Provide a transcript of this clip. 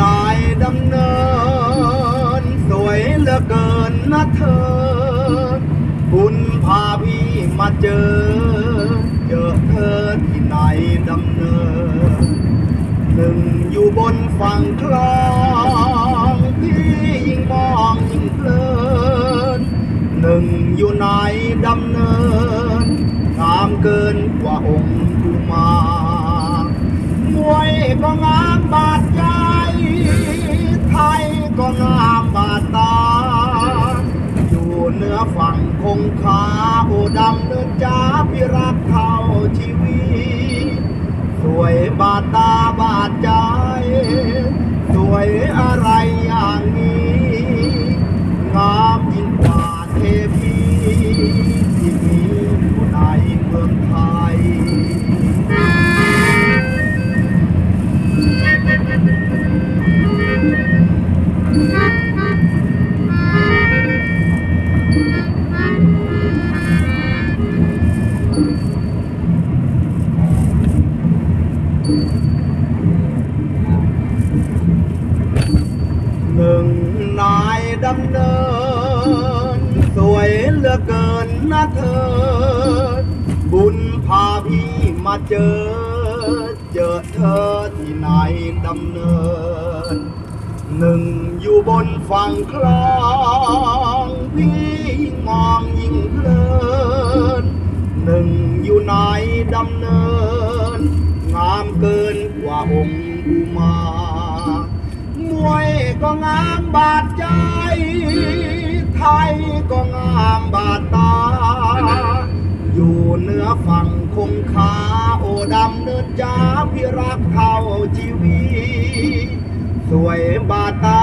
นายดำเนิน สวยเหลือเกินนะเธอ คุณพาพี่มาเจอ เจอเธอที่ไหนดำเนินหนึ่งอยู่บนฝั่งคลองพี่ยิ่งมองยิ่งเพลินหนึ่งอยู่ไหนดำเนินงามเกินกว่าองค์กุมารมวยก็งามบาด ฝั่งคงคาโอดำเนินจ้าพิรักเท่าชีวิต สวยบาดตาบาดใจ สวยอะไรอย่างนี้ ดำเนิน สวยเหลือเกินนะเธอ บุญพาพี่มาเจอ เจอเธอที่ไหนดำเนิน หนึ่งอยู่บนฝั่งคลองพี่มองยิ่งเพลิน หนึ่งอยู่ไหนดำเนิน งามเกินกว่าองค์อุมามวยก็งาม ตา อยู่เหนือฝั่งคงคาโอดำเนินจ้าพี่รักเท่าชีวี สวยบาตา